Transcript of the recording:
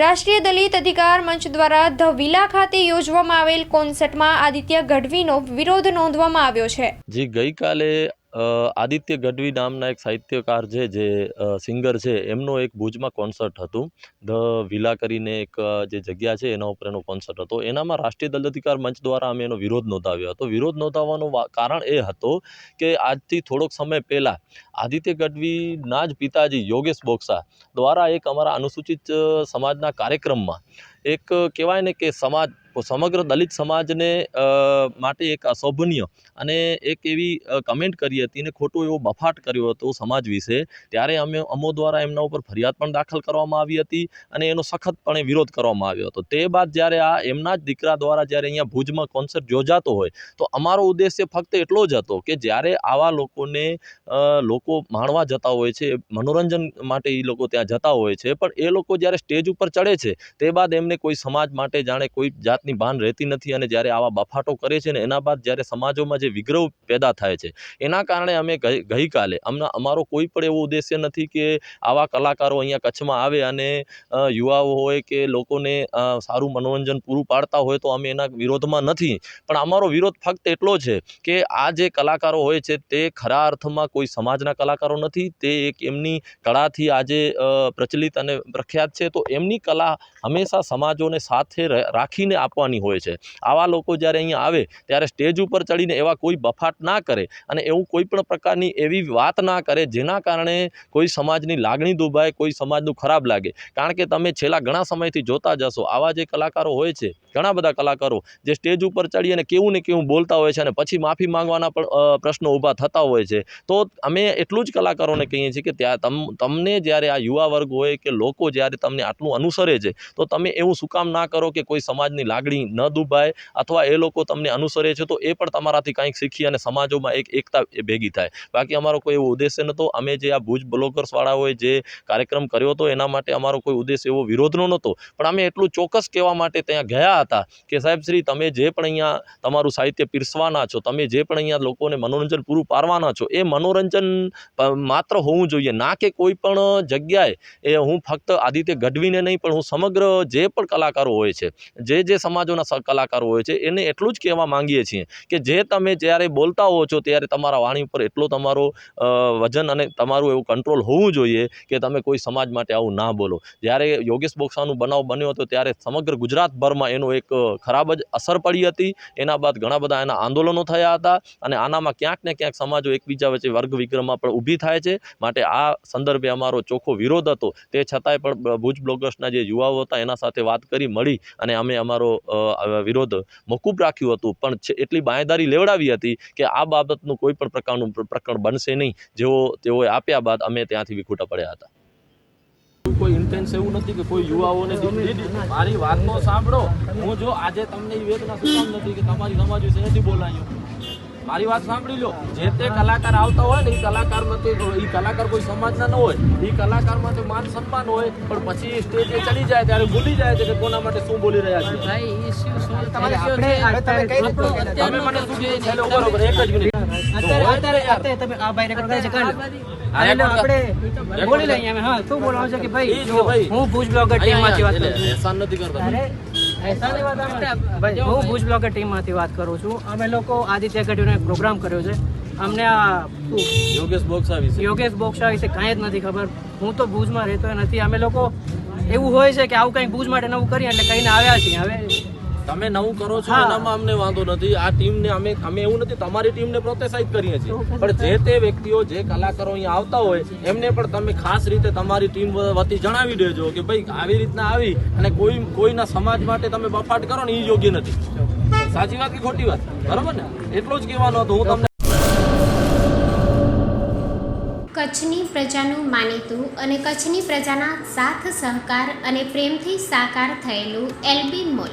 રાષ્ટ્રીય દલિત અધિકાર મંચ દ્વારા ધ વિલા ખાતે યોજવામાં આવેલ કોન્સર્ટમાં આદિત્ય ગઢવીનો વિરોધ નોંધવામાં આવ્યો છે. જે ગઈકાલે આદિત્ય ગઢવી નામના એક સાહિત્યકાર છે જે સિંગર છે. એમનો એક ભુજમાં કોન્સર્ટ હતું. ધ વિલા કરીને એક જે જગ્યા છે એના ઉપર એનો કોન્સર્ટ હતો. એનામાં રાષ્ટ્રીય દલિત અધિકાર મંચ દ્વારા અમે એનો વિરોધ નોંધાવ્યો હતો. વિરોધ નોંધાવવાનું કારણ એ હતો કે આજથી થોડોક સમય પહેલાં આદિત્ય ગઢવીના જ પિતાજી યોગેશ બોક્સા દ્વારા એક અમારા અનુસૂચિત સમાજના કાર્યક્રમમાં એક કહેવાય ને કે સમાજ સમગ્ર દલિત સમાજને માટે એક અશોભનીય અને એક એવી કમેન્ટ કરી હતી અને ખોટો એવો બફાટ કર્યો હતો સમાજ વિશે, ત્યારે અમે, અમો દ્વારા એમના ઉપર ફરિયાદ પણ દાખલ કરવામાં આવી હતી અને એનો સખતપણે વિરોધ કરવામાં આવ્યો હતો. તે બાદ જ્યારે આ એમના જ દીકરા દ્વારા જ્યારે અહીંયા ભુજમાં કોન્સર્ટ યોજાતો હોય, તો અમારો ઉદ્દેશ્ય ફક્ત એટલો જ હતો કે જ્યારે આવા લોકોને લોકો માણવા જતા હોય છે, મનોરંજન માટે એ લોકો ત્યાં જતા હોય છે, પણ એ લોકો જ્યારે સ્ટેજ ઉપર ચડે છે, તે બાદ એમને કોઈ સમાજ માટે જાણે કોઈ જાતની ભાન રહેતી નથી અને જ્યારે આવા બફાટો કરે છે ને એના બાદ જ્યારે સમાજોમાં જે વિગ્રહ પેદા થાય છે, એના કારણે અમે ગઈ, ગઈકાલે અમને, અમારો કોઈ પણ એવો ઉદ્દેશ્ય નથી કે આવા કલાકારો અહીંયા કચ્છમાં આવે અને યુવાઓ હોય કે લોકોને સારું મનોરંજન પૂરું પાડતા હોય તો અમે એના વિરોધમાં નથી. પણ અમારો વિરોધ ફક્ત એટલો છે કે આ જે કલાકારો હોય છે તે ખરા અર્થમાં કોઈ સમાજના કલાકારો નથી. તે એક એમની કળાથી આજે પ્રચલિત અને પ્રખ્યાત છે. તો એમની કલા હંમેશા સમાજોને સાથે રાખીને આપવાની હોય છે. આવા લોકો જ્યારે અહીંયા આવે, ત્યારે સ્ટેજ ઉપર ચડીને એવા કોઈ બફાટ ના કરે અને એવું કોઈ પણ પ્રકારની એવી વાત ના કરે જેના કારણે કોઈ સમાજની લાગણી દુભાય, કોઈ સમાજનું ખરાબ લાગે. કારણ કે તમે છેલ્લા ઘણા સમયથી જોતા જશો આવા જે કલાકારો હોય છે, ઘણા બધા કલાકારો જે સ્ટેજ ઉપર ચડી અને કેવું ને કેવું બોલતા હોય છે અને પછી માફી માંગવાના પણ પ્રશ્નો ઊભા થતા હોય છે, તો અમે એટલું જ કલાકારોને કહીએ છીએ કે ત્યાં તમ, તમને જ્યારે આ યુવા વર્ગ હોય કે લોકો જ્યારે તમને આટલું અનુસરે છે, તો તમે એવું શું કામ ના કરો કે કોઈ સમાજની લાગણી ન દુભાય અથવા એ લોકો તમને અનુસરે છે, તો એ પણ તમારાથી કંઈક શીખી અને સમાજોમાં એક એકતા ભેગી થાય. બાકી અમારો કોઈ એવો ઉદ્દેશ્ય નહોતો. અમે જે આ ભુજ બ્લોગર્સવાળાઓએ જે કાર્યક્રમ કર્યો હતો, એના માટે અમારો કોઈ ઉદ્દેશ્ય એવો વિરોધનો નહોતો. પણ અમે એટલું ચોક્કસ કહેવા માટે ત્યાં ગયા હતા કે સાહેબ શ્રી, તમે જે પણ અહીંયા તમારું સાહિત્ય પીરસવાના છો, તમે જે પણ અહીંયા લોકોને મનોરંજન પૂરું પાડવાના છો, એ મનોરંજન માત્ર હોવું જોઈએ. ના કે કોઈ પણ જગ્યાએ એ હું ફક્ત આદિત્ય ગઢવીને નહીં, પણ હું સમગ્ર જે પણ કલાકારો હોય છે, જે જે સમાજોના કલાકારો હોય છે, એને એટલું જ કહેવા માંગીએ છીએ કે જે તમે જ્યારે બોલતા હો છો ત્યારે તમારા વાણી ઉપર એટલો તમારો વજન અને તમારું એવું કંટ્રોલ હોવું જોઈએ કે તમે કોઈ સમાજ માટે આવું ના બોલો. જ્યારે યોગેશ બોક્સાનું બનાવ બન્યો હતો ત્યારે સમગ્ર ગુજરાતભરમાં એનો એક ખરાબ જ અસર પડી હતી. એના બાદ ઘણા બધા એના આંદોલનો થયા હતા અને આનામાં ક્યાંક ને ક્યાંક સમાજો એકબીજા વચ્ચે વર્ગ વિગ્રહમાં પણ ઊભી થાય છે. માટે આ સંદર્ભે અમારો ચોખ્ખો વિરોધ હતો. તે છતાંય પણ ભુજ બ્લોગર્સના જે યુવાઓ હતા એના સાથે વાત કરી, મળી અને અમે અમારો વિરોધ મોકૂફ રાખ્યું હતું. પણ એટલી બાંયદારી લેવડાવી હતી કે આ બાબતનું કોઈ પણ પ્રકારનું પ્રકરણ બનશે નહીં. જેવો તેઓએ આપ્યા બાદ અમે ત્યાંથી વિખૂટા પડ્યા હતા. કોઈ ઇન્ટેન્સ એવું નથી કે કોઈ યુવાઓને મારી વાત તો સાંભળો. હું જો આજે તમને એ વેદના સુકામ નથી કે તમારી સમાજ વિશે નથી બોલાયું. મારી વાત સાંભળી લો. જે તે કલાકાર આવતા હોય ને એ કલાકારમાં તો એ કલાકાર કોઈ સમાજના ન હોય. એ કલાકારમાં તો માન સન્માન હોય પણ પછી સ્ટેજે ચડી જાય ત્યારે ભૂલી જાય છે કે કોના માટે શું બોલી રહ્યા છે. ભાઈ શું તમે મને શું છે બરાબર, એક જ મિનિટ. અત્યારે અત્યારે તમે આ ભાઈ રેકોર્ડ કરે છે કાઢ. આપણે બોલી લઈએ હા શું બોલાવો છે કે ભાઈ. હું ભુજ બ્લોગર ટીમમાંથી વાત કરું નથી કરતા. હું ભુજ બ્લોગર ટીમમાંથી વાત કરું છું. અમે લોકો આદિત્ય ગઢવીનો એક પ્રોગ્રામ કર્યો છે. અમને આ યોગેશ બોક્સા વિશે યોગેશ બોક્ષા વિશે કાંઈ જ નથી ખબર. હું તો ભુજમાં રહેતો નથી. અમે લોકો એવું હોય છે કે આવું કંઈક ભુજ માટે નવું કરીએ એટલે કહીને આવ્યા છીએ. હવે તમે નવું કરો છો. એનામાં અમને વાંધો નથી. આ ટીમને અમે અમે એવું નથી તમારી ટીમને પ્રોત્સાહિત કરીએ છીએ. પણ જે તે વ્યક્તિઓ જે કલાકારો અહીંયા આવતા હોય એમને પણ તમે ખાસ રીતે તમારી ટીમ વતી જણાવી દેજો કે ભાઈ આવી રીતના આવી અને કોઈ કોઈના સમાજ માટે તમે બફાટ કરો ને એ યોગ્ય નથી. સાચી વાત કે ખોટી વાત? બરોબર ને? એટલો જ કહેવાનો હતો. હું તમને કચ્છની પ્રજાનું માનીતું અને કચ્છની પ્રજાના સાથ સહકાર અને પ્રેમથી સાકાર થયેલું એલબી મોલ.